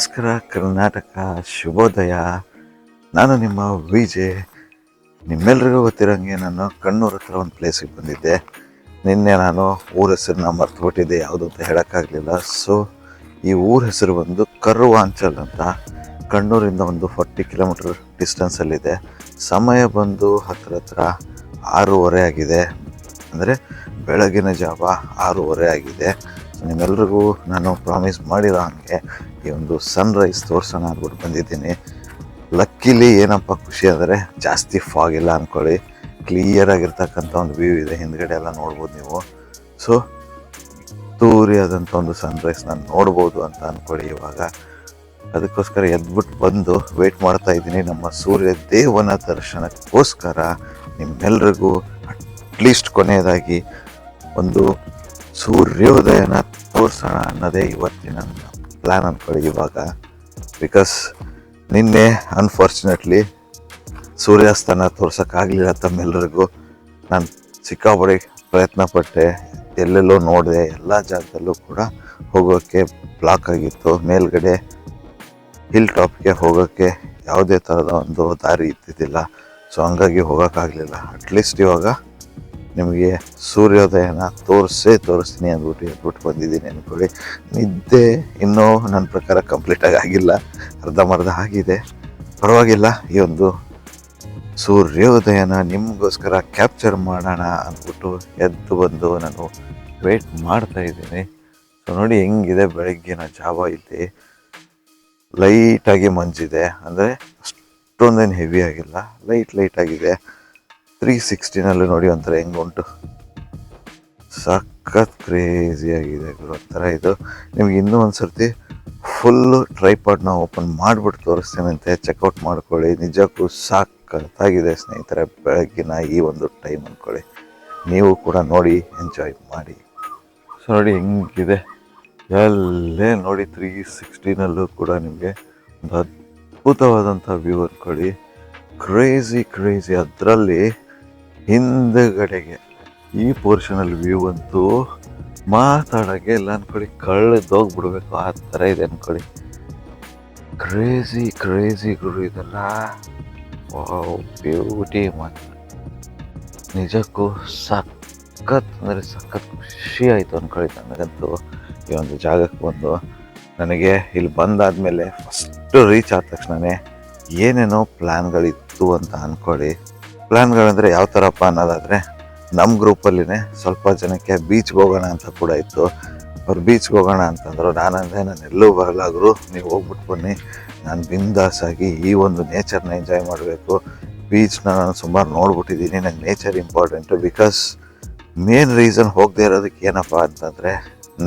ನಮಸ್ಕಾರ, ಕರ್ನಾಟಕ ಶುಭೋದಯ. ನಾನು ನಿಮ್ಮ ವಿಜೆ ನಿಮ್ಮೆಲ್ರಿಗೂ ಗೊತ್ತಿರೋಂಗೆ ನಾನು ಕಣ್ಣೂರ ಹತ್ರ ಒಂದು ಪ್ಲೇಸಿಗೆ ಬಂದಿದ್ದೆ. ನಿನ್ನೆ ನಾನು ಊರ ಹೆಸರನ್ನ ಮರ್ತುಬಿಟ್ಟಿದ್ದೆ, ಯಾವುದು ಅಂತ ಹೇಳೋಕ್ಕಾಗಲಿಲ್ಲ. ಸೊ ಈ ಊರ ಹೆಸರು ಬಂದು ಕರುವಾಂಚಲ್ ಅಂತ. ಕಣ್ಣೂರಿಂದ ಒಂದು ಫಾರ್ಟಿ ಕಿಲೋಮೀಟರ್ ಡಿಸ್ಟೆನ್ಸಲ್ಲಿದೆ ಸಮಯ ಬಂದು ಹತ್ರ ಹತ್ರ ಆರೂವರೆ ಆಗಿದೆ. ಅಂದರೆ ಬೆಳಗಿನ ಜಾವ ಆರೂವರೆ ಆಗಿದೆ. ನಿಮ್ಮೆಲ್ರಿಗೂ ನಾನು ಪ್ರಾಮಿಸ್ ಮಾಡಿರೋ ಹಾಗೆ ಈ ಒಂದು ಸನ್ರೈಸ್ ತೋರಿಸೋಣ ಅಂದ್ಬಿಟ್ಟು ಬಂದಿದ್ದೀನಿ. ಲಕ್ಕಿಲಿ ಏನಪ್ಪ ಖುಷಿ ಅಂದರೆ ಜಾಸ್ತಿ ಫಾಗ್ ಇಲ್ಲ ಅಂದ್ಕೊಳ್ಳಿ ಕ್ಲಿಯರ್ ಆಗಿರ್ತಕ್ಕಂಥ ಒಂದು ವ್ಯೂ ಇದೆ. ಹಿಂದ್ಗಡೆ ಎಲ್ಲ ನೋಡ್ಬೋದು ನೀವು. ಸೊ ತೂರಿಯಾದಂಥ ಒಂದು ಸನ್ರೈಸ್ ನಾನು ನೋಡ್ಬೋದು ಅಂತ ಅಂದ್ಕೊಳ್ಳಿ ಇವಾಗ. ಅದಕ್ಕೋಸ್ಕರ ಎದ್ಬಿಟ್ಟು ಬಂದು ವೆಯ್ಟ್ ಮಾಡ್ತಾ ಇದ್ದೀನಿ. ನಮ್ಮ ಸೂರ್ಯ ದೇವನ ದರ್ಶನಕ್ಕೋಸ್ಕರ ನಿಮ್ಮೆಲ್ರಿಗೂ ಅಟ್ಲೀಸ್ಟ್ ಕೊನೆಯದಾಗಿ ಒಂದು ಸೂರ್ಯೋದಯನ ತೋರಿಸೋಣ ಅನ್ನೋದೇ ಇವತ್ತಿನ ಪ್ಲ್ಯಾನ್ ಅಂದ್ಕೊಳ್ಳಿ ಇವಾಗ. ಬಿಕಾಸ್ ನಿನ್ನೆ ಅನ್ಫಾರ್ಚುನೇಟ್ಲಿ ಸೂರ್ಯಾಸ್ತನ ತೋರ್ಸೋಕ್ಕಾಗಲಿಲ್ಲ ತಮ್ಮೆಲ್ಲರಿಗೂ ನಾನು ಸಿಕ್ಕಾಪಡೆ ಪ್ರಯತ್ನ ಪಟ್ಟೆ. ಎಲ್ಲೆಲ್ಲೋ ನೋಡಿದೆ, ಎಲ್ಲ ಜಾಗದಲ್ಲೂ ಕೂಡ ಹೋಗೋಕ್ಕೆ ಬ್ಲಾಕ್ ಆಗಿತ್ತು. ಮೇಲ್ಗಡೆ ಹಿಲ್ ಟಾಪ್ಗೆ ಹೋಗೋಕ್ಕೆ ಯಾವುದೇ ಥರದ ಒಂದು ದಾರಿ ಇದ್ದಿದ್ದಿಲ್ಲ. ಸೊ ಹಂಗಾಗಿ ಹೋಗೋಕ್ಕಾಗಲಿಲ್ಲ ಅಟ್ಲೀಸ್ಟ್ ಇವಾಗ ನಿಮಗೆ ಸೂರ್ಯೋದಯನ ತೋರಿಸೇ ತೋರಿಸ್ತೀನಿ ಅಂದ್ಬಿಟ್ಟು ಹೇಳ್ಬಿಟ್ಟು ಬಂದಿದ್ದೀನಿ ಅಂದ್ಕೊಳ್ಳಿ ನಿದ್ದೆ ಇನ್ನೂ ನನ್ನ ಪ್ರಕಾರ ಕಂಪ್ಲೀಟಾಗಿ ಆಗಿಲ್ಲ. ಅರ್ಧಂಬರ್ಧ ಆಗಿದೆ. ಪರವಾಗಿಲ್ಲ, ಈ ಒಂದು ಸೂರ್ಯೋದಯನ ನಿಮಗೋಸ್ಕರ ಕ್ಯಾಪ್ಚರ್ ಮಾಡೋಣ ಅಂದ್ಬಿಟ್ಟು ಎದ್ದು ಬಂದು ನಾನು ವೇಟ್ ಮಾಡ್ತಾ ಇದ್ದೀನಿ. ನೋಡಿ ಹೆಂಗಿದೆ ಬೆಳಗ್ಗಿನ ಜಾವ ಇಲ್ಲಿ. ಲೈಟಾಗಿ ಮಂಜಿದೆ. ಅಂದರೆ ಅಷ್ಟೊಂದೇನು ಹೆವಿ ಆಗಿಲ್ಲ. ಲೈಟ್ ಲೈಟಾಗಿದೆ ತ್ರೀ ಸಿಕ್ಸ್ಟಿನಲ್ಲಿ ನೋಡಿ ಒಂಥರ ಹೆಂಗುಂಟು. ಸಖತ್ ಕ್ರೇಜಿ ಆಗಿದೆ ಗುರು, ಒಂಥರ ಇದು. ನಿಮ್ಗೆ ಇನ್ನೂ ಒಂದು ಸರ್ತಿ ಫುಲ್ಲು ಟ್ರೈಪಾಡ್ನ ಓಪನ್ ಮಾಡಿಬಿಟ್ಟು ತೋರಿಸ್ತೇನಂತೆ ಚೆಕ್ಔಟ್ ಮಾಡ್ಕೊಳ್ಳಿ. ನಿಜಕ್ಕೂ ಸಾಕತ್ತಾಗಿದೆ ಸ್ನೇಹಿತರೆ ಬೆಳಗ್ಗಿನ ಈ ಒಂದು ಟೈಮ್ ಅಂದ್ಕೊಳ್ಳಿ ನೀವು ಕೂಡ ನೋಡಿ ಎಂಜಾಯ್ ಮಾಡಿ. ಸೊ ನೋಡಿ ಹೆಂಗಿದೆ. ಎಲ್ಲೇ ನೋಡಿ ತ್ರೀ ಸಿಕ್ಸ್ಟೀನಲ್ಲೂ ಕೂಡ ನಿಮಗೆ ಒಂದು ಅದ್ಭುತವಾದಂಥ ವ್ಯೂ ಅಂದ್ಕೊಳ್ಳಿ ಕ್ರೇಜಿ ಕ್ರೇಜಿ ಅದರಲ್ಲಿ ಹಿಂದೆಗಡೆಗೆ. ಈ ಪೋರ್ಷನಲ್ಲಿ ವ್ಯೂ ಅಂತೂ ಮಾತಾಡೋಕ್ಕೆ ಇಲ್ಲ ಅನ್ಕೊಳ್ಳಿ. ಕಳ್ದೋಗ್ಬಿಡ್ಬೇಕು ಆ ಥರ ಇದೆ ಅನ್ಕೊಳ್ಳಿ. ಕ್ರೇಜಿ ಕ್ರೇಜಿ ಗುರು ಇದೆಲ್ಲ. ಬ್ಯೂಟಿ ಮಾತ್ರ ನಿಜಕ್ಕೂ ಸಖತ್, ಅಂದರೆ ಸಖತ್ ಖುಷಿ ಆಯಿತು ಅಂದ್ಕೊಳ್ಳಿ ನನಗಂತೂ. ಈ ಒಂದು ಜಾಗಕ್ಕೆ ಬಂದು. ನನಗೆ ಇಲ್ಲಿ ಬಂದಾದಮೇಲೆ ಫಸ್ಟು ರೀಚ್ ಆದ ತಕ್ಷಣವೇ ಏನೇನೋ ಪ್ಲ್ಯಾನ್ಗಳಿತ್ತು ಅಂತ ಅಂದ್ಕೊಳ್ಳಿ ಪ್ಲ್ಯಾನ್ಗಳಂದರೆ ಯಾವ ಥರಪ್ಪ ಅನ್ನೋದಾದರೆ ನಮ್ಮ ಗ್ರೂಪಲ್ಲಿನೇ ಸ್ವಲ್ಪ ಜನಕ್ಕೆ ಬೀಚ್ಗೆ ಹೋಗೋಣ ಅಂತ ಕೂಡ ಇತ್ತು. ಅವ್ರು ಬೀಚ್ಗೆ ಹೋಗೋಣ ಅಂತಂದ್ರು. ನಾನಂದರೆ ನಾನು ಎಲ್ಲೂ ಬರಲ್ಲ ನೀವು ಹೋಗ್ಬಿಟ್ಟು ಬನ್ನಿ. ನಾನು ಬಿಂದಾಸಾಗಿ ಈ ಒಂದು ನೇಚರ್ನ ಎಂಜಾಯ್ ಮಾಡಬೇಕು. ಬೀಚ್ನ ನಾನು ಸುಮಾರು ನೋಡ್ಬಿಟ್ಟಿದ್ದೀನಿ ನಂಗೆ nature important. Because main reason ಹೋಗದೆ ಇರೋದಕ್ಕೆ ಏನಪ್ಪ ಅಂತಂದರೆ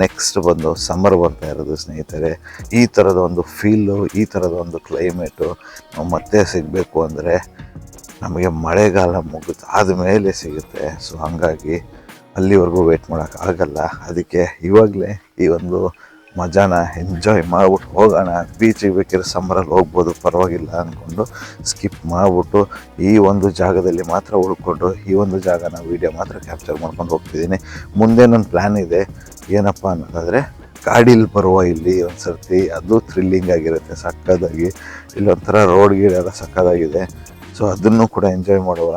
ನೆಕ್ಸ್ಟ್ ಬಂದು ಸಮ್ಮರ್ ಬರ್ತಾ ಇರೋದು ಸ್ನೇಹಿತರೆ. ಈ ಥರದ ಒಂದು ಫೀಲು, ಈ ಥರದ ಒಂದು ಕ್ಲೈಮೇಟು ನಾವು ಮತ್ತೆ ಸಿಗಬೇಕು ಅಂದರೆ ನಮಗೆ ಮಳೆಗಾಲ ಮುಗಿದಾದ ಮೇಲೆ ಸಿಗುತ್ತೆ. ಸೊ ಹಾಗಾಗಿ ಅಲ್ಲಿವರೆಗೂ ವೆಯ್ಟ್ ಮಾಡೋಕ್ಕಾಗಲ್ಲ ಅದಕ್ಕೆ ಇವಾಗಲೇ ಈ ಒಂದು ಮಜಾನ ಎಂಜಾಯ್ ಮಾಡ್ಬಿಟ್ಟು ಹೋಗೋಣ. ಬೀಚಿಗೆ ಬೇಕಿರೋ ಸಮ್ಮರಲ್ಲಿ ಹೋಗ್ಬೋದು, ಪರವಾಗಿಲ್ಲ ಅಂದ್ಕೊಂಡು ಸ್ಕಿಪ್ ಮಾಡಿಬಿಟ್ಟು ಈ ಒಂದು ಜಾಗದಲ್ಲಿ ಮಾತ್ರ ಉಳ್ಕೊಂಡು ಈ ಒಂದು ಜಾಗನ ವೀಡಿಯೋ ಮಾತ್ರ ಕ್ಯಾಪ್ಚರ್ ಮಾಡ್ಕೊಂಡು ಹೋಗ್ತಿದ್ದೀನಿ. ಮುಂದೆ ನನ್ನ ಪ್ಲ್ಯಾನ್ ಇದೆ. ಏನಪ್ಪ ಅನ್ನೋದಾದರೆ ಗಾಡೀಲಿ ಬರುವ ಇಲ್ಲಿ ಒಂದು ಸರ್ತಿ ಅದು ಥ್ರಿಲ್ಲಿಂಗ್ ಆಗಿರುತ್ತೆ ಸಕ್ಕದಾಗಿ ಇಲ್ಲೊಂಥರ ರೋಡ್ ಗೀಡೆಲ್ಲ ಸಕ್ಕದಾಗಿದೆ ಸೊ ಅದನ್ನು ಕೂಡ ಎಂಜಾಯ್ ಮಾಡುವ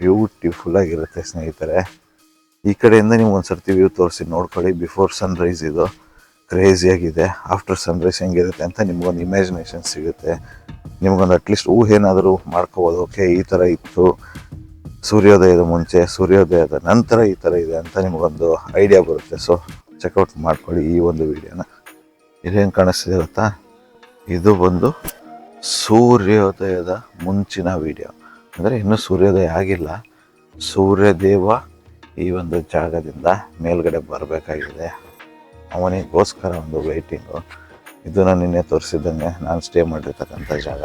ಬ್ಯೂಟಿಫುಲ್ ಆಗಿರುತ್ತೆ ಸ್ನೇಹಿತರೆ. ಈ ಕಡೆಯಿಂದ ನೀವು ಒಂದು ಸರ್ತಿ ವ್ಯೂ ತೋರಿಸಿ ನೋಡ್ಕೊಳ್ಳಿ. ಬಿಫೋರ್ ಸನ್ರೈಸ್ ಇದು ಕ್ರೇಜಿಯಾಗಿದೆ ಆಫ್ಟರ್ ಸನ್ರೈಸ್ ಹೆಂಗಿರುತ್ತೆ ಅಂತ ನಿಮ್ಗೊಂದು ಇಮ್ಯಾಜಿನೇಷನ್ ಸಿಗುತ್ತೆ. ನಿಮ್ಗೊಂದು ಅಟ್ಲೀಸ್ಟ್ ಊಹೇನಾದರೂ ಮಾಡ್ಕೋಬೋದು. ಓಕೆ ಈ ಥರ ಇತ್ತು. ಸೂರ್ಯೋದಯದ ಮುಂಚೆ, ಸೂರ್ಯೋದಯದ ನಂತರ ಈ ಥರ ಇದೆ ಅಂತ ನಿಮಗೊಂದು ಐಡಿಯಾ ಬರುತ್ತೆ. ಸೊ ಚೆಕ್ಔಟ್ ಮಾಡ್ಕೊಳ್ಳಿ ಈ ಒಂದು ವಿಡಿಯೋನ ಇದೇನು ಕಾಣಿಸ್ತಿದೆ ಗೊತ್ತಾ? ಇದು ಬಂದು ಸೂರ್ಯೋದಯದ ಮುಂಚಿನ ವಿಡಿಯೋ ಅಂದರೆ ಇನ್ನೂ ಸೂರ್ಯೋದಯ ಆಗಿಲ್ಲ. ಸೂರ್ಯದೇವ ಈ ಒಂದು ಜಾಗದಿಂದ ಮೇಲ್ಗಡೆ ಬರಬೇಕಾಗಿದೆ. ಅವನಿಗೋಸ್ಕರ ಒಂದು ವೆಯ್ಟಿಂಗು ಇದು ನಾನು ನಿನ್ನೆ ತೋರಿಸಿದ್ದಂಗೆ ನಾನು ಸ್ಟೇ ಮಾಡಿರ್ತಕ್ಕಂಥ ಜಾಗ.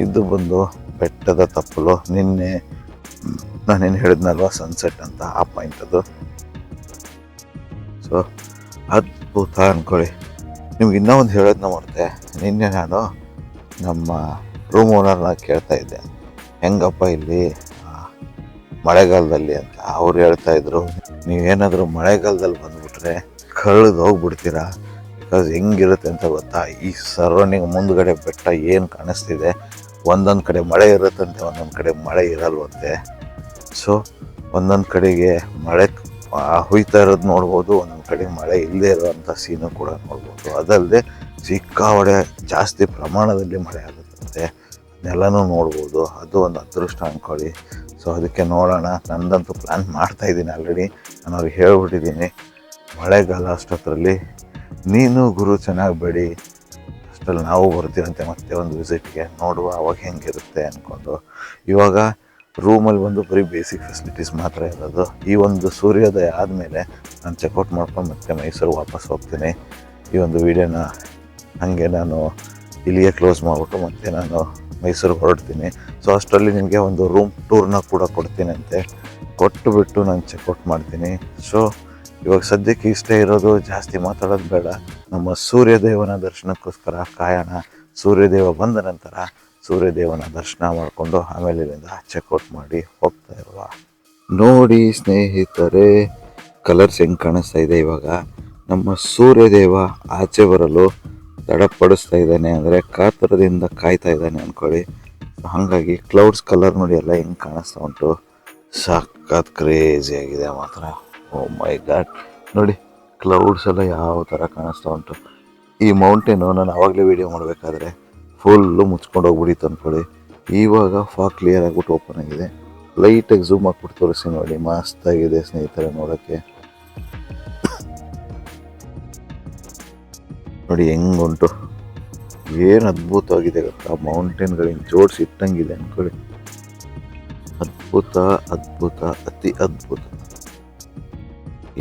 ಇದು ಬಂದು ಬೆಟ್ಟದ ತಪ್ಪಲು ನಿನ್ನೆ ಏನು ಹೇಳಿದ್ನಲ್ವ ಸನ್ಸೆಟ್ ಅಂತ ಆ ಪಾಯಿಂಟ್ ಅದು. ಸೊ ಅದ್ಭುತ ಅಂದ್ಕೊಳ್ಳಿ ನಿಮ್ಗೆ ಇನ್ನೂ ಒಂದು ಹೇಳೋದನ್ನ ಮಾಡ್ತೆ ನಿನ್ನೆ ನಾನು ನಮ್ಮ ರೂಮ್ ಓನರ್ನ ಕೇಳ್ತಾ ಇದ್ದೆ. ಹೆಂಗಪ್ಪ ಇಲ್ಲಿ? ಮಳೆಗಾಲದಲ್ಲಿ ಅಂತ ಅವ್ರು ಹೇಳ್ತಾ ಇದ್ರು. ನೀವೇನಾದರೂ ಮಳೆಗಾಲದಲ್ಲಿ ಬಂದುಬಿಟ್ರೆ ಕಳೆದು ಹೋಗ್ಬಿಡ್ತೀರಾ? ಬಿಕಾಸ್ ಹೆಂಗಿರುತ್ತೆ ಅಂತ ಗೊತ್ತಾ? ಈ ಸರೌಂಡಿಂಗ್ ಮುಂದ್ಗಡೆ ಬೆಟ್ಟ ಏನು ಕಾಣಿಸ್ತಿದೆ? ಒಂದೊಂದು ಕಡೆ ಮಳೆ ಇರುತ್ತಂತೆ ಒಂದೊಂದು ಕಡೆ ಮಳೆ ಇರಲ್ವಂತೆ ಸೊ ಒಂದೊಂದು ಕಡೆಗೆ ಮಳೆ ಹುಯ್ತಾ ಇರೋದು ನೋಡ್ಬೋದು, ಒಂದೊಂದು ಕಡೆ ಮಳೆ ಇಲ್ಲದೆ ಇರೋವಂಥ ಸೀನು ಕೂಡ ನೋಡ್ಬೋದು. ಅದಲ್ಲದೆ ಸಿಕ್ಕಾವಡೆ ಜಾಸ್ತಿ ಪ್ರಮಾಣದಲ್ಲಿ ಮಳೆ ಆಗುತ್ತಂತೆ, ಅದನ್ನೆಲ್ಲನೂ ನೋಡ್ಬೋದು. ಅದು ಒಂದು ಅದೃಷ್ಟ ಅಂದ್ಕೊಳ್ಳಿ ಸೊ ಅದಕ್ಕೆ ನೋಡೋಣ. ನಂದಂತೂ ಪ್ಲ್ಯಾನ್ ಮಾಡ್ತಾ ಇದ್ದೀನಿ ಆಲ್ರೆಡಿ ನಾನು ಅವ್ರಿಗೆ ಹೇಳ್ಬಿಟ್ಟಿದ್ದೀನಿ. ಮಳೆಗಾಲ ಅಷ್ಟೊತ್ತರಲ್ಲಿ ನೀನು ಗುರು ಚೆನ್ನಾಗಿ ಬೆಳಿ ಅಷ್ಟರಲ್ಲಿ ನಾವು ಬರ್ತೀರಂತೆ ಮತ್ತೆ ಒಂದು ವಿಸಿಟ್ಗೆ ನೋಡುವ ಅವಾಗ ಹೆಂಗಿರುತ್ತೆ ಅಂದ್ಕೊಂಡು ಇವಾಗ ರೂಮಲ್ಲಿ ಬಂದು ಬರೀ ಬೇಸಿಕ್ ಫೆಸಿಲಿಟೀಸ್ ಮಾತ್ರ ಇರೋದು. ಈ ಒಂದು ಸೂರ್ಯೋದಯ ಆದಮೇಲೆ ನಾನು ಚೆಕ್ಔಟ್ ಮಾಡ್ಕೊಂಡು ಮತ್ತೆ ಮೈಸೂರು ವಾಪಸ್ ಹೋಗ್ತೀನಿ. ಈ ಒಂದು ವಿಡಿಯೋನ ಹಾಗೆ ನಾನು ಇಲ್ಲಿಗೆ ಕ್ಲೋಸ್ ಮಾಡಿಬಿಟ್ಟು ಮತ್ತೆ ನಾನು ಮೈಸೂರಿಗೆ ಹೊರಡ್ತೀನಿ. ಸೊ ಅಷ್ಟರಲ್ಲಿ ನಿಮಗೆ ಒಂದು ರೂಮ್ ಟೂರ್ನ ಕೂಡ ಕೊಡ್ತೀನಿ ಅಂತೆ. ಕೊಟ್ಟು ಬಿಟ್ಟು ನಾನು ಚೆಕ್ಔಟ್ ಮಾಡ್ತೀನಿ. ಸೊ ಇವಾಗ ಸದ್ಯಕ್ಕೆ ಇಷ್ಟೇ ಇರೋದು ಜಾಸ್ತಿ ಮಾತಾಡೋದು ಬೇಡ. ನಮ್ಮ ಸೂರ್ಯದೇವನ ದರ್ಶನಕ್ಕೋಸ್ಕರ ಕಾಯೋಣ ಸೂರ್ಯದೇವ ಬಂದ ನಂತರ ಸೂರ್ಯದೇವನ ದರ್ಶನ ಮಾಡಿಕೊಂಡು ಆಮೇಲೆ ಇಲ್ಲಿಂದ ಚೆಕ್ಔಟ್ ಮಾಡಿ ಹೋಗ್ತಾ ಇರುವ. ನೋಡಿ ಸ್ನೇಹಿತರೆ ಕಲರ್ಸ್ ಹೆಂಗೆ ಕಾಣಿಸ್ತಾ ಇದೆ ಇವಾಗ. ನಮ್ಮ ಸೂರ್ಯದೇವ ಆಚೆ ಬರಲು ತಡಪಡಿಸ್ತಾ ಇದ್ದಾನೆ ಅಂದರೆ ಕಾತರದಿಂದ ಕಾಯ್ತಾ ಇದ್ದಾನೆ ಅಂದ್ಕೊಳ್ಳಿ ಹಾಗಾಗಿ ಕ್ಲೌಡ್ಸ್ ಕಲರ್ ನೋಡಿ ಎಲ್ಲ ಹೆಂಗೆ ಕಾಣಿಸ್ತಾ ಉಂಟು. ಸಖತ್ ಕ್ರೇಜಿ ಆಗಿದೆ ಮಾತ್ರ. ಓ ಮೈ ಗಾಡ್ ನೋಡಿ ಕ್ಲೌಡ್ಸ್ ಎಲ್ಲ ಯಾವ ಥರ ಕಾಣಿಸ್ತಾ ಉಂಟು. ಈ ಮೌಂಟೇನು ನಾನು ಆವಾಗಲೇ ವೀಡಿಯೋ ಮಾಡಬೇಕಾದ್ರೆ ಫುಲ್ಲು ಮುಚ್ಕೊಂಡು ಹೋಗ್ಬಿಡಿತ್ತು ಅಂದ್ಕೊಳ್ಳಿ ಇವಾಗ ಫಾಗ್ ಕ್ಲಿಯರ್ ಆಗಿಬಿಟ್ಟು ಓಪನ್ ಆಗಿದೆ. ಲೈಟಾಗಿ ಝೂಮ್ ಹಾಕ್ಬಿಟ್ಟು ತೋರಿಸಿ ನೋಡಿ. ಮಸ್ತಾಗಿದೆ ಸ್ನೇಹಿತರೆ ನೋಡೋಕ್ಕೆ. ನೋಡಿ ಹೆಂಗುಂಟು. ಏನು ಅದ್ಭುತವಾಗಿದೆ ಗೊತ್ತಾ? ಮೌಂಟೇನ್ಗಳಿಂದ ಜೋಡಿಸಿ ಇಟ್ಟಂಗಿದೆ ಅಂದ್ಕೊಳ್ಳಿ ಅದ್ಭುತ ಅದ್ಭುತ, ಅತಿ ಅದ್ಭುತ.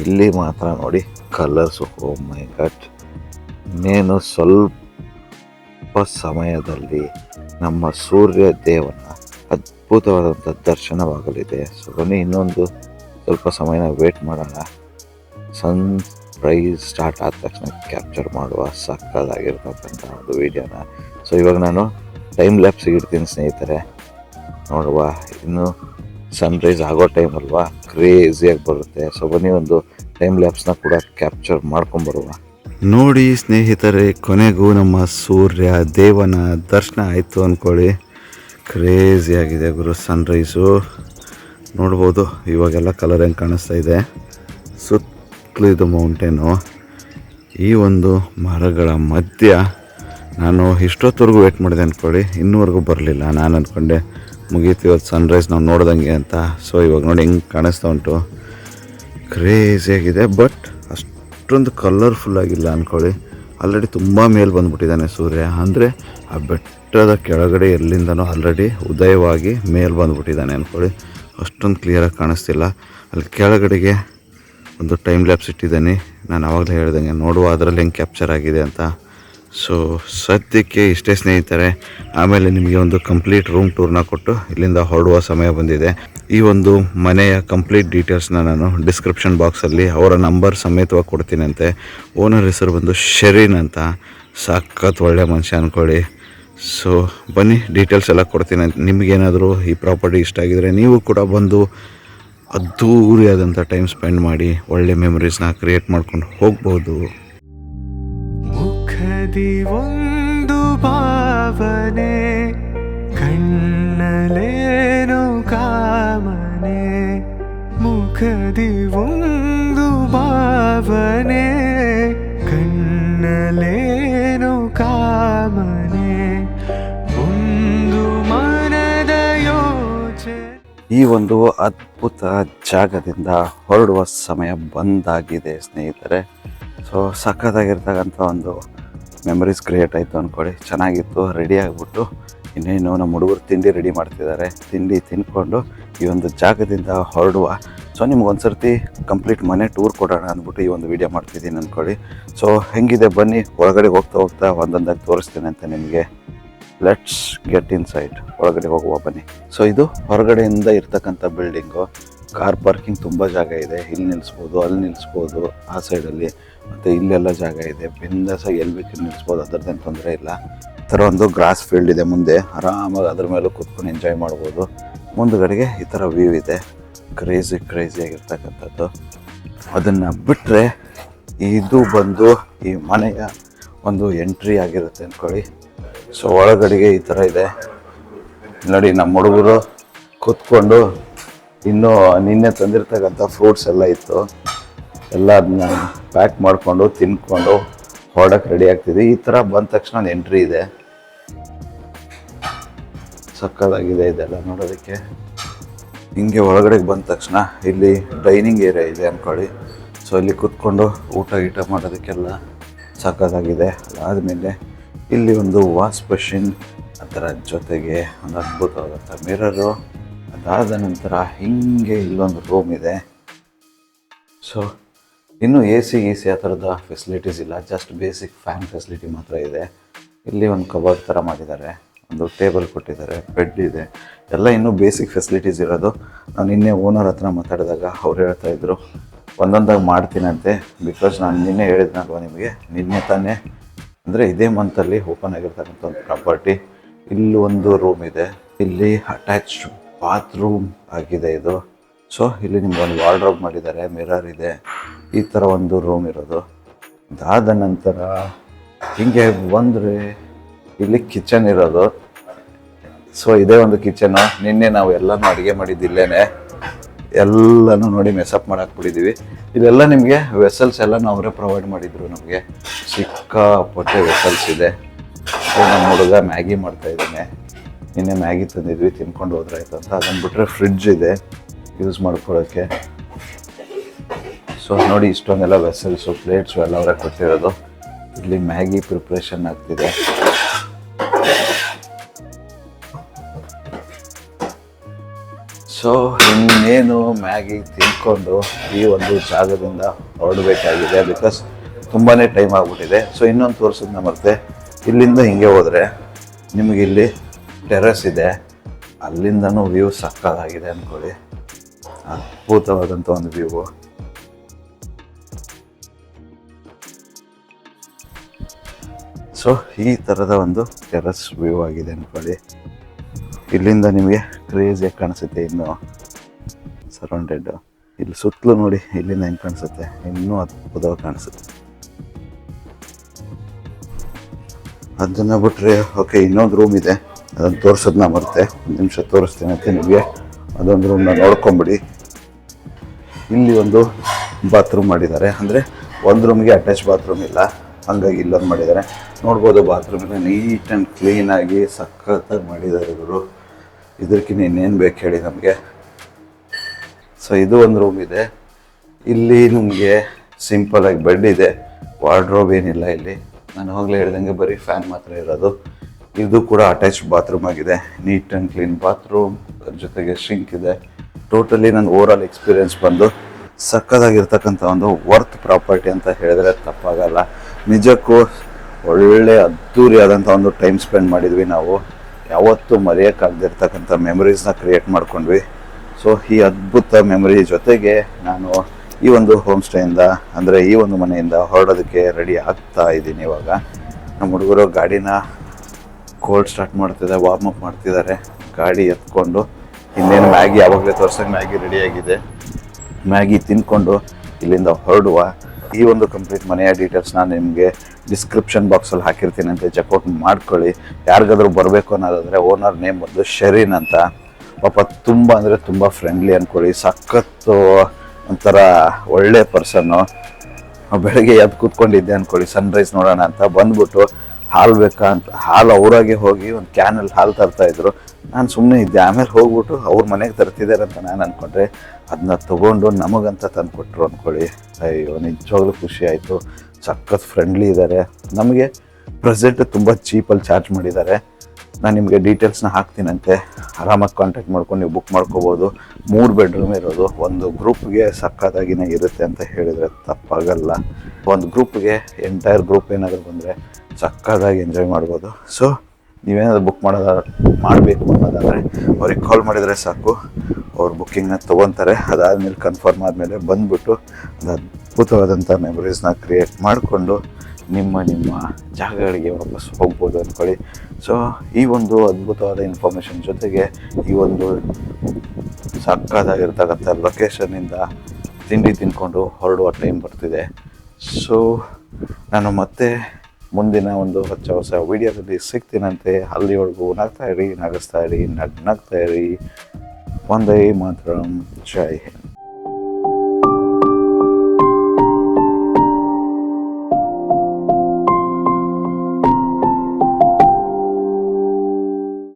ಇಲ್ಲಿ ಮಾತ್ರ ನೋಡಿ ಕಲರ್ಸ್ ಮೈ ಗಾಡ್ ಇನ್ನೇನು ಸ್ವಲ್ಪ ಸಮಯದಲ್ಲಿ ನಮ್ಮ ಸೂರ್ಯ ದೇವನ ಅದ್ಭುತವಾದಂಥ ದರ್ಶನವಾಗಲಿದೆ. ಸೊ ಬನ್ನಿ ಇನ್ನೊಂದು ಸ್ವಲ್ಪ ಸಮಯನ ವೇಟ್ ಮಾಡೋಣ. ಸನ್ ರೈಸ್ ಸ್ಟಾರ್ಟ್ ಆದ ತಕ್ಷಣ ಕ್ಯಾಪ್ಚರ್ ಮಾಡುವ ಸಕ್ಕದಾಗಿರ್ತಕ್ಕಂಥ ಒಂದು ವೀಡಿಯೋನ ಸೊ ಇವಾಗ ನಾನು ಟೈಮ್ ಲ್ಯಾಪ್ಸಿಗೆ ಇಡ್ತೀನಿ ಸ್ನೇಹಿತರೆ. ನೋಡುವ, ಇನ್ನು ಸನ್ರೈಸ್ ಆಗೋ ಟೈಮ್ ಅಲ್ವಾ? ಕ್ರೇಜಿಯಾಗಿ ಬರುತ್ತೆ. ಸೊ ಬನ್ನಿ ಒಂದು ಟೈಮ್ ಲ್ಯಾಪ್ಸ್ನ ಕೂಡ ಕ್ಯಾಪ್ಚರ್ ಮಾಡ್ಕೊಂಬರುವ ನೋಡಿ ಸ್ನೇಹಿತರೆ, ಕೊನೆಗೂ ನಮ್ಮ ಸೂರ್ಯ ದೇವನ ದರ್ಶನ ಆಯಿತು ಅಂದ್ಕೊಳ್ಳಿ ಕ್ರೇಜಿಯಾಗಿದೆ ಗುರು ಸನ್ರೈಸು ನೋಡ್ಬೋದು, ಇವಾಗೆಲ್ಲ ಕಲರ್ ಹೆಂಗೆ ಕಾಣಿಸ್ತಾ ಇದೆ. ಸುತ್ತಲೂ ಇದು ಮೌಂಟೇನು ಈ ಒಂದು ಮರಗಳ ಮಧ್ಯ ನಾನು ಇಷ್ಟೊತ್ತವರೆಗೂ ವೇಟ್ ಮಾಡಿದೆ ಅಂದ್ಕೊಳ್ಳಿ ಇನ್ನೂವರೆಗೂ ಬರಲಿಲ್ಲ. ನಾನು ಅಂದ್ಕೊಂಡೆ ಮುಗೀತು, ಇವತ್ತು ಸನ್ರೈಸ್ ನಾವು ನೋಡ್ದಂಗೆ ಅಂತ. ಸೊ ಇವಾಗ ನೋಡಿ ಹೆಂಗೆ ಕಾಣಿಸ್ತಾ ಉಂಟು. ಕ್ರೇಜಿಯಾಗಿದೆ ಬಟ್ ಅಷ್ಟೊಂದು ಕಲರ್ಫುಲ್ ಆಗಿಲ್ಲ ಅಂದ್ಕೊಳ್ಳಿ ಆಲ್ರೆಡಿ ತುಂಬ ಮೇಲೆ ಬಂದುಬಿಟ್ಟಿದ್ದಾನೆ ಸೂರ್ಯ. ಅಂದರೆ ಆ ಬೆಟ್ಟದ ಕೆಳಗಡೆ ಎಲ್ಲಿಂದನೂ ಆಲ್ರೆಡಿ ಉದಯವಾಗಿ ಮೇಲೆ ಬಂದುಬಿಟ್ಟಿದ್ದಾನೆ ಅಂದ್ಕೊಳ್ಳಿ ಅಷ್ಟೊಂದು ಕ್ಲಿಯರಾಗಿ ಕಾಣಿಸ್ತಿಲ್ಲ. ಅಲ್ಲಿ ಕೆಳಗಡೆಗೆ ಒಂದು ಟೈಮ್ ಲ್ಯಾಪ್ಸ್ ಇಟ್ಟಿದ್ದೀನಿ. ನಾನು ಆವಾಗಲೇ ಹೇಳ್ದಂಗೆ ನೋಡುವ ಅದರಲ್ಲಿ ಹೆಂಗೆ ಕ್ಯಾಪ್ಚರ್ ಆಗಿದೆ ಅಂತ. ಸೊ ಸದ್ಯಕ್ಕೆ ಇಷ್ಟೇ ಸ್ನೇಹಿತರೆ, ಆಮೇಲೆ ನಿಮಗೆ ಒಂದು ಕಂಪ್ಲೀಟ್ ರೂಮ್ ಟೂರ್ನ ಕೊಟ್ಟು ಇಲ್ಲಿಂದ ಹೊರಡುವ ಸಮಯ ಬಂದಿದೆ. ಈ ಒಂದು ಮನೆಯ ಕಂಪ್ಲೀಟ್ ಡೀಟೇಲ್ಸ್ನ ನಾನು ಡಿಸ್ಕ್ರಿಪ್ಷನ್ ಬಾಕ್ಸಲ್ಲಿ ಅವರ ನಂಬರ್ ಸಮೇತವಾಗಿ ಕೊಡ್ತೀನಂತೆ ಓನರ್ ಹೆಸರು ಬಂದು ಶರೀನ್ ಅಂತ. ಸಾಕತ್ ಒಳ್ಳೆ ಮನುಷ್ಯ ಅಂದ್ಕೊಳ್ಳಿ ಸೊ ಬನ್ನಿ ಡೀಟೇಲ್ಸ್ ಎಲ್ಲ ಕೊಡ್ತೀನಿ. ನಿಮಗೇನಾದರೂ ಈ ಪ್ರಾಪರ್ಟಿ ಇಷ್ಟ ಆಗಿದರೆ ನೀವು ಕೂಡ ಬಂದು ಅದ್ಧೂರಿಯಾದಂಥ ಟೈಮ್ ಸ್ಪೆಂಡ್ ಮಾಡಿ ಒಳ್ಳೆ ಮೆಮೊರೀಸ್ನ ಕ್ರಿಯೇಟ್ ಮಾಡ್ಕೊಂಡು ಹೋಗ್ಬೋದು. ಮುಖದಿ ಒಂದು ಭಾವನೆ, ಕಣ್ಣಲೇನು ಕಾಮನೆ? ಮುಖದಿ ಒಂದು ಭಾವನೆ, ಕಣ್ಣಲೇನು ಕಾಮನೆ? ಈ ಒಂದು ಅದ್ಭುತ ಜಾಗದಿಂದ ಹೊರಡುವ ಸಮಯ ಬಂದಾಗಿದೆ, ಸ್ನೇಹಿತರೆ. ಸೊ ಸಖತ್ತಾಗಿರ್ತಕ್ಕಂಥ ಒಂದು ಮೆಮರೀಸ್ ಕ್ರಿಯೇಟ್ ಆಯಿತು ಅಂದ್ಕೊಳ್ಳಿ ಚೆನ್ನಾಗಿತ್ತು ರೆಡಿ ಆಗಿಬಿಟ್ಟು ಇನ್ನೇನು ನಮ್ಮ ಹುಡುಗರು ತಿಂಡಿ ರೆಡಿ ಮಾಡ್ತಿದ್ದಾರೆ. ತಿಂಡಿ ತಿನ್ಕೊಂಡು ಈ ಒಂದು ಜಾಗದಿಂದ ಹೊರಡುವ. ಸೊ ನಿಮ್ಗೆ ಸರ್ತಿ ಕಂಪ್ಲೀಟ್ ಮನೆ ಟೂರ್ ಕೊಡೋಣ ಅಂದ್ಬಿಟ್ಟು ಈ ಒಂದು ವಿಡಿಯೋ ಮಾಡ್ತಿದ್ದೀನಿ ಅಂದ್ಕೊಳ್ಳಿ ಸೊ ಹೆಂಗಿದೆ? ಬನ್ನಿ, ಒಳಗಡೆ ಹೋಗ್ತಾ ಹೋಗ್ತಾ ಒಂದೊಂದಾಗಿ ತೋರಿಸ್ತೀನಿ ಅಂತ ನಿಮಗೆ. ಲೆಟ್ಸ್ ಗೆಟ್ ಇನ್ ಸೈಡ್ ಒಳಗಡೆ ಹೋಗುವ, ಬನ್ನಿ. ಸೊ ಇದು ಹೊರಗಡೆಯಿಂದ ಇರ್ತಕ್ಕಂಥ ಬಿಲ್ಡಿಂಗು ಕಾರ್ ಪಾರ್ಕಿಂಗ್ ತುಂಬ ಜಾಗ ಇದೆ. ಇಲ್ಲಿ ನಿಲ್ಲಿಸ್ಬೋದು ಅಲ್ಲಿ ನಿಲ್ಲಿಸ್ಬೋದು ಆ ಸೈಡಲ್ಲಿ ಮತ್ತು ಇಲ್ಲೆಲ್ಲ ಜಾಗ ಇದೆ. ಬಿಂದಾಸಾಗಿ ಎಲ್ಲಿ ಬೇಕಿಲ್ಲಿ ನಿಲ್ಲಿಸ್ಬೋದು ಅದರದ್ದೇನು ತೊಂದರೆ ಇಲ್ಲ. ಈ ಥರ ಒಂದು ಗ್ರಾಸ್ ಫೀಲ್ಡ್ ಇದೆ ಮುಂದೆ. ಆರಾಮಾಗಿ ಅದ್ರ ಮೇಲೂ ಕೂತ್ಕೊಂಡು ಎಂಜಾಯ್ ಮಾಡ್ಬೋದು. ಮುಂದುಗಡೆಗೆ ಈ ಥರ ವ್ಯೂ ಇದೆ. ಕ್ರೇಜಿ ಕ್ರೇಜಿ ಆಗಿರ್ತಕ್ಕಂಥದ್ದು. ಅದನ್ನು ಬಿಟ್ಟರೆ ಇದು ಬಂದು ಈ ಮನೆಯ ಒಂದು ಎಂಟ್ರಿ ಆಗಿರುತ್ತೆ ಅಂದ್ಕೊಳ್ಳಿ ಸೊ ಒಳಗಡೆಗೆ ಈ ಥರ ಇದೆ. ನೋಡಿ, ನಮ್ಮ ಹುಡುಗರು ಕೂತ್ಕೊಂಡು ಇನ್ನೂ ನಿನ್ನೆ ತಂದಿರ್ತಕ್ಕಂಥ ಫ್ರೂಟ್ಸ್ ಎಲ್ಲ ಇತ್ತು. ಎಲ್ಲ ಅದನ್ನ ಪ್ಯಾಕ್ ಮಾಡಿಕೊಂಡು, ತಿನ್ಕೊಂಡು ಹೊರಡಕ್ಕೆ ರೆಡಿ ಆಗ್ತಿದೆ. ಈ ಥರ ಬಂದ ತಕ್ಷಣ ಒಂದು ಎಂಟ್ರಿ ಇದೆ. ಸಕ್ಕದಾಗಿದೆ ಇದೆಲ್ಲ ನೋಡೋದಕ್ಕೆ. ಹಿಂಗೆ ಒಳಗಡೆಗೆ ಬಂದ ತಕ್ಷಣ ಇಲ್ಲಿ ಡೈನಿಂಗ್ ಏರಿಯಾ ಇದೆ ಅಂದ್ಕೊಳ್ಳಿ ಸೊ ಇಲ್ಲಿ ಕೂತ್ಕೊಂಡು ಊಟ ಗೀಟ ಮಾಡೋದಕ್ಕೆಲ್ಲ ಸಕ್ಕದಾಗಿದೆ ಅದಾದಮೇಲೆ ಇಲ್ಲಿ ಒಂದು ವಾಶ್ ಮಷಿನ್ ಅದರ ಜೊತೆಗೆ ಒಂದು ಅದ್ಭುತವಾದಂಥ ಮಿರರು. ಅದಾದ ನಂತರ ಹಿಂಗೆ ಇಲ್ಲೊಂದು ರೂಮ್ ಇದೆ. ಸೊ ಇನ್ನೂ ಎ ಸಿ ಎ ಸಿ ಆ ಥರದ ಫೆಸಿಲಿಟೀಸ್ ಇಲ್ಲ. ಜಸ್ಟ್ ಬೇಸಿಕ್ ಫ್ಯಾನ್ ಫೆಸಿಲಿಟಿ ಮಾತ್ರ ಇದೆ. ಇಲ್ಲಿ ಒಂದು ಕಬೋರ್ಡ್ ಥರ ಮಾಡಿದ್ದಾರೆ. ಒಂದು ಟೇಬಲ್ ಕೊಟ್ಟಿದ್ದಾರೆ. ಬೆಡ್ ಇದೆ. ಎಲ್ಲ ಇನ್ನೂ ಬೇಸಿಕ್ ಫೆಸಿಲಿಟೀಸ್ ಇರೋದು. ನಾನು ನಿನ್ನೆ ಓನರ್ ಹತ್ರ ಮಾತಾಡಿದಾಗ ಅವ್ರು ಹೇಳ್ತಾ ಇದ್ರು, ಒಂದೊಂದಾಗಿ ಮಾಡ್ತೀನಂತೆ. ಬಿಕಾಸ್ ನಾನು ನಿನ್ನೆ ಹೇಳಿದ್ನಲ್ವ ನಿಮಗೆ? ನಿನ್ನೆ ತಾನೇ ಅಂದರೆ ಇದೇ ಮಂತಲ್ಲಿ ಓಪನ್ ಆಗಿರ್ತಕ್ಕಂಥ ಒಂದು ಪ್ರಾಪರ್ಟಿ ಇಲ್ಲಿ ಒಂದು ರೂಮ್ ಇದೆ. ಇಲ್ಲಿ ಅಟ್ಯಾಚ್ಡ್ ಬಾತ್ರೂಮ್ ಆಗಿದೆ ಇದು. ಸೊ ಇಲ್ಲಿ ನಿಮ್ಗೆ ಒಂದು ವಾರ್ಡ್ರೋಬ್ ಮಾಡಿದ್ದಾರೆ ಮಿರರ್ ಇದೆ. ಈ ಥರ ಒಂದು ರೂಮ್ ಇರೋದು. ಅದಾದ ನಂತರ ಹಿಂಗೆ ಬಂದರೆ ಇಲ್ಲಿ ಕಿಚನ್ ಇರೋದು. ಸೊ ಇದೇ ಒಂದು ಕಿಚನು ನಿನ್ನೆ ನಾವು ಎಲ್ಲನೂ ಅಡುಗೆ ಮಾಡಿದ್ದು ಇಲ್ಲೇನೆ. ಎಲ್ಲನೂ ನೋಡಿ ಮೆಸಪ್ ಮಾಡಾಕ್ಬಿಟ್ಟಿದ್ದೀವಿ ಇದೆಲ್ಲ ನಿಮಗೆ ವೆಸಲ್ಸ್ ಎಲ್ಲನೂ ಅವರೇ ಪ್ರೊವೈಡ್ ಮಾಡಿದ್ರು ನಮಗೆ. ಸಿಕ್ಕಾಪಟ್ಟೆ ವೆಸಲ್ಸ್ ಇದೆ. ನಮ್ಮ ಹುಡುಗ ಮ್ಯಾಗಿ ಮಾಡ್ತಾ ಇದ್ದಾನೆ. ನಿನ್ನೆ ಮ್ಯಾಗಿ ತಂದಿದ್ವಿ, ತಿನ್ಕೊಂಡು ಹೋದ್ರಾಯ್ತು ಅಂತ. ಅದನ್ನು ಬಿಟ್ಟರೆ ಫ್ರಿಡ್ಜ್ ಇದೆ ಯೂಸ್ ಮಾಡ್ಕೊಳ್ಳೋಕ್ಕೆ ಸೊ ನೋಡಿ, ಇಷ್ಟೊಂದೆಲ್ಲ ವೆಸಲ್ಸು ಪ್ಲೇಟ್ಸು ಎಲ್ಲ ಅವರೇ ಕೊಟ್ಟಿರೋದು. ಇಲ್ಲಿ ಮ್ಯಾಗಿ ಪ್ರಿಪ್ರೇಷನ್ ಆಗ್ತಿದೆ. ಸೊ, ಇನ್ನೇನು ಮ್ಯಾಗಿ ತಿನ್ಕೊಂಡು ಈ ಒಂದು ಜಾಗದಿಂದ ಹೊರಡಬೇಕಾಗಿದೆ ಬಿಕಾಸ್ ತುಂಬಾ ಟೈಮ್ ಆಗಿಬಿಟ್ಟಿದೆ. ಸೊ ಇನ್ನೊಂದು ತೋರಿಸೋದನ್ನ ಮತ್ತೆ, ಇಲ್ಲಿಂದ ಹಿಂಗೆ ಹೋದರೆ ನಿಮಗೆ ಇಲ್ಲಿ ಟೆರೆಸ್ ಇದೆ. ಅಲ್ಲಿಂದನೂ ವ್ಯೂ ಸಕ್ಕದಾಗಿದೆ ಅಂದ್ಕೊಳ್ಳಿ ಅದ್ಭುತವಾದಂಥ ಒಂದು ವ್ಯೂ ಸೊ ಈ ಥರದ ಒಂದು ಟೆರಸ್ ವ್ಯೂ ಆಗಿದೆ ಅಂದ್ಕೊಳ್ಳಿ ಇಲ್ಲಿಂದ ನಿಮಗೆ ಕ್ರೇಜಿಯಾಗಿ ಕಾಣಿಸುತ್ತೆ ಇನ್ನು ಸರೌಂಡೆಡ್ ಇಲ್ಲಿ ಸುತ್ತಲೂ ನೋಡಿ, ಇಲ್ಲಿಂದ ಹೆಂಗೆ ಕಾಣಿಸುತ್ತೆ? ಇನ್ನೂ ಅದ್ಭುತವಾಗಿ ಕಾಣಿಸುತ್ತೆ. ಅದನ್ನು ಬಿಟ್ಟರೆ ಓಕೆ ಇನ್ನೊಂದು ರೂಮ್ ಇದೆ. ಅದನ್ನು ತೋರಿಸೋದನ್ನ ಮರೆತೆ. ಒಂದು ನಿಮಿಷ ತೋರಿಸ್ತೀನಿ ಅಂತ ನಿಮಗೆ. ಅದೊಂದು ರೂಮ್ನ ನೋಡ್ಕೊಂಬಿಡಿ. ಇಲ್ಲಿ ಒಂದು ಬಾತ್ರೂಮ್ ಮಾಡಿದ್ದಾರೆ. ಅಂದರೆ ಒಂದು ರೂಮ್ಗೆ ಅಟ್ಯಾಚ್ ಬಾತ್ರೂಮ್ ಇಲ್ಲ. ಹಾಗಾಗಿ ಇಲ್ಲೊಂದು ಮಾಡಿದ್ದಾರೆ. ನೋಡ್ಬೋದು ಬಾತ್ರೂಮ್ ಎಲ್ಲ ನೀಟ್ ಆ್ಯಂಡ್ ಕ್ಲೀನಾಗಿ ಸಖತ್ತಾಗಿ ಮಾಡಿದ್ದಾರೆ ಇವರು. ಇದಕ್ಕಿಂತ ಇನ್ನೇನು ಬೇಕು ಹೇಳಿ ನಮಗೆ? ಸೊ ಇದು ಒಂದು ರೂಮ್ ಇದೆ. ಇಲ್ಲಿ ನಿಮಗೆ ಸಿಂಪಲಾಗಿ ಬೆಡ್ ಇದೆ. ವಾರ್ಡ್ರೋಬ್ ಏನಿಲ್ಲ ಇಲ್ಲಿ. ನಾನು ಹೋಗ್ಲೇ ಹೇಳ್ದಂಗೆ ಬರೀ ಫ್ಯಾನ್ ಮಾತ್ರ ಇರೋದು. ಇದು ಕೂಡ ಅಟ್ಯಾಚ್ ಬಾತ್ರೂಮ್ ಆಗಿದೆ. ನೀಟ್ ಆ್ಯಂಡ್ ಕ್ಲೀನ್ ಬಾತ್ರೂಮ್ ಜೊತೆಗೆ ಶಿಂಕ್ ಇದೆ. ಟೋಟಲಿ ನನ್ನ ಓವರ್ ಆಲ್ ಎಕ್ಸ್ಪೀರಿಯನ್ಸ್ ಬಂದು ಸಕ್ಕದಾಗಿರ್ತಕ್ಕಂಥ ಒಂದು ವರ್ತ್ ಪ್ರಾಪರ್ಟಿ ಅಂತ ಹೇಳಿದ್ರೆ ತಪ್ಪಾಗಲ್ಲ. ನಿಜಕ್ಕೂ ಒಳ್ಳೆ ಅದ್ಧೂರಿಯಾದಂಥ ಒಂದು ಟೈಮ್ ಸ್ಪೆಂಡ್ ಮಾಡಿದ್ವಿ ನಾವು. ಯಾವತ್ತೂ ಮರೆಯೋಕ್ಕಾಗದಿರ್ತಕ್ಕಂಥ ಮೆಮರೀಸ್ನ ಕ್ರಿಯೇಟ್ ಮಾಡ್ಕೊಂಡ್ವಿ. ಸೊ ಈ ಅದ್ಭುತ ಮೆಮೊರಿ ಜೊತೆಗೆ ನಾನು ಈ ಒಂದು ಹೋಮ್ ಸ್ಟೇಯಿಂದ ಅಂದರೆ ಈ ಒಂದು ಮನೆಯಿಂದ ಹೊರಡೋದಕ್ಕೆ ರೆಡಿ ಆಗ್ತಾ ಇದ್ದೀನಿ ಇವಾಗ. ನಮ್ಮ ಹುಡುಗರು ಗಾಡಿನ ಕೋಲ್ಡ್ ಸ್ಟಾರ್ಟ್ ಮಾಡ್ತಿದ್ದಾರೆ ವಾರ್ಮ್ ಅಪ್ ಮಾಡ್ತಿದ್ದಾರೆ. ಗಾಡಿ ಎತ್ಕೊಂಡು, ಇನ್ನೇನು ಮ್ಯಾಗಿ ಯಾವಾಗಲೇ ತೋರ್ಸಂಗೆ ಮ್ಯಾಗಿ ರೆಡಿಯಾಗಿದೆ ಮ್ಯಾಗಿ ತಿನ್ಕೊಂಡು ಇಲ್ಲಿಂದ ಹೊರಡುವ ಈ ಒಂದು ಕಂಪ್ಲೀಟ್ ಮನೆಯ ಡೀಟೇಲ್ಸ್ ನಾನು ನಿಮಗೆ ಡಿಸ್ಕ್ರಿಪ್ಷನ್ ಬಾಕ್ಸಲ್ಲಿ ಹಾಕಿರ್ತೀನಿ ಅಂತ ಚೆಕ್ಔಟ್ ಮಾಡ್ಕೊಳ್ಳಿ. ಯಾರಿಗಾದ್ರೂ ಬರಬೇಕು ಅನ್ನೋದಾದರೆ ಓನರ್ ನೇಮ್ ಬಂದು ಶರೀನ್ ಅಂತ. ಪಾಪ ತುಂಬ ಅಂದರೆ ತುಂಬ ಫ್ರೆಂಡ್ಲಿ ಅಂದ್ಕೊಳ್ಳಿ ಸಖತ್ತು ಒಂಥರ ಒಳ್ಳೆ ಪರ್ಸನ್ನು ಬೆಳಗ್ಗೆ ಎದ್ದು ಕೂತ್ಕೊಂಡಿದ್ದೆ ಅಂದ್ಕೊಳ್ಳಿ ಸನ್ರೈಸ್ ನೋಡೋಣ ಅಂತ ಬಂದ್ಬಿಟ್ಟು ಹಾಲು ಬೇಕಾ ಅಂತ ಹಾಲು ಅವರಾಗೆ ಹೋಗಿ ಒಂದು ಕ್ಯಾನಲ್ಲಿ ಹಾಲು ತರ್ತಾ ಇದ್ರು. ನಾನು ಸುಮ್ಮನೆ ಇದ್ದೆ. ಆಮೇಲೆ ಹೋಗ್ಬಿಟ್ಟು ಅವ್ರ ಮನೆಗೆ ತರ್ತಿದ್ದಾರೆ ಅಂತ ನಾನು ಅಂದ್ಕೊಂಡ್ರೆ ಅದನ್ನ ತೊಗೊಂಡು ನಮಗಂತ ತಂದುಕೊಟ್ರು ಅಂದ್ಕೊಳ್ಳಿ ಅಯ್ಯೋ, ನಿಜವಾಗ್ಲೂ ಖುಷಿ ಆಯಿತು. ಸಖತ್ ಫ್ರೆಂಡ್ಲಿ ಇದ್ದಾರೆ ನಮಗೆ ಪ್ರೆಸೆಂಟ್ ತುಂಬ ಚೀಪಲ್ಲಿ ಚಾರ್ಜ್ ಮಾಡಿದ್ದಾರೆ ನಾನು ನಿಮಗೆ ಡೀಟೇಲ್ಸ್ನ ಹಾಕ್ತೀನಂತೆ. ಆರಾಮಾಗಿ ಕಾಂಟ್ಯಾಕ್ಟ್ ಮಾಡ್ಕೊಂಡು ನೀವು ಬುಕ್ ಮಾಡ್ಕೋಬೋದು. ಮೂರು ಬೆಡ್ರೂಮ್ ಇರೋದು. ಒಂದು ಗ್ರೂಪ್ಗೆ ಸಕ್ಕತ್ತಾಗಿನೇ ಇರುತ್ತೆ ಅಂತ ಹೇಳಿದರೆ ತಪ್ಪಾಗಲ್ಲ. ಒಂದು ಗ್ರೂಪ್ಗೆ ಎಂಟೈರ್ ಗ್ರೂಪ್ ಏನಾದರೂ ಬಂದರೆ ಸಕ್ಕತ್ತಾಗಿ ಎಂಜಾಯ್ ಮಾಡ್ಬೋದು. ಸೊ ನೀವೇನಾದ್ರು ಬುಕ್ ಮಾಡೋದ, ಮಾಡಬೇಕು ಅನ್ನೋದಾದರೆ ಅವ್ರಿಗೆ ಕಾಲ್ ಮಾಡಿದರೆ ಸಾಕು. ಅವ್ರು ಬುಕ್ಕಿಂಗ್ನ ತೊಗೊತಾರೆ. ಅದಾದಮೇಲೆ ಕನ್ಫರ್ಮ್ ಆದಮೇಲೆ ಬಂದುಬಿಟ್ಟು ಒಂದು ಅದ್ಭುತವಾದಂಥ ಮೆಮೊರೀಸ್ನ ಕ್ರಿಯೇಟ್ ಮಾಡಿಕೊಂಡು ನಿಮ್ಮ ನಿಮ್ಮ ಜಾಗಗಳಿಗೆ ವಾಪಸ್ ಹೋಗ್ಬೋದು ಅಂದ್ಕೊಳ್ಳಿ. ಸೊ ಈ ಒಂದು ಅದ್ಭುತವಾದ ಇನ್ಫಾರ್ಮೇಷನ್ ಜೊತೆಗೆ ಈ ಒಂದು ಸಕ್ಕದಾಗಿರ್ತಕ್ಕಂಥ ಲೊಕೇಶನ್ನಿಂದ ತಿಂಡಿ ತಿನ್ಕೊಂಡು ಹೊರಡುವ ಟೈಮ್ ಬರ್ತಿದೆ. ಸೊ ನಾನು ಮತ್ತೆ ಮುಂದಿನ ಒಂದು ಹೊಸ ಹೊಸ ವಿಡಿಯೋದಲ್ಲಿ ಸಿಗ್ತೀನಂತೆ. ಅಲ್ಲಿವರೆಗೂ ನಗ್ತಾ ಇರಿ, ನಗಿಸ್ತಾ ಇರಿ, ನಗ್ ನಗ್ತಾ ಇರಿ. ಒಂದೇ ಮಾತ್ರ. ಜೈ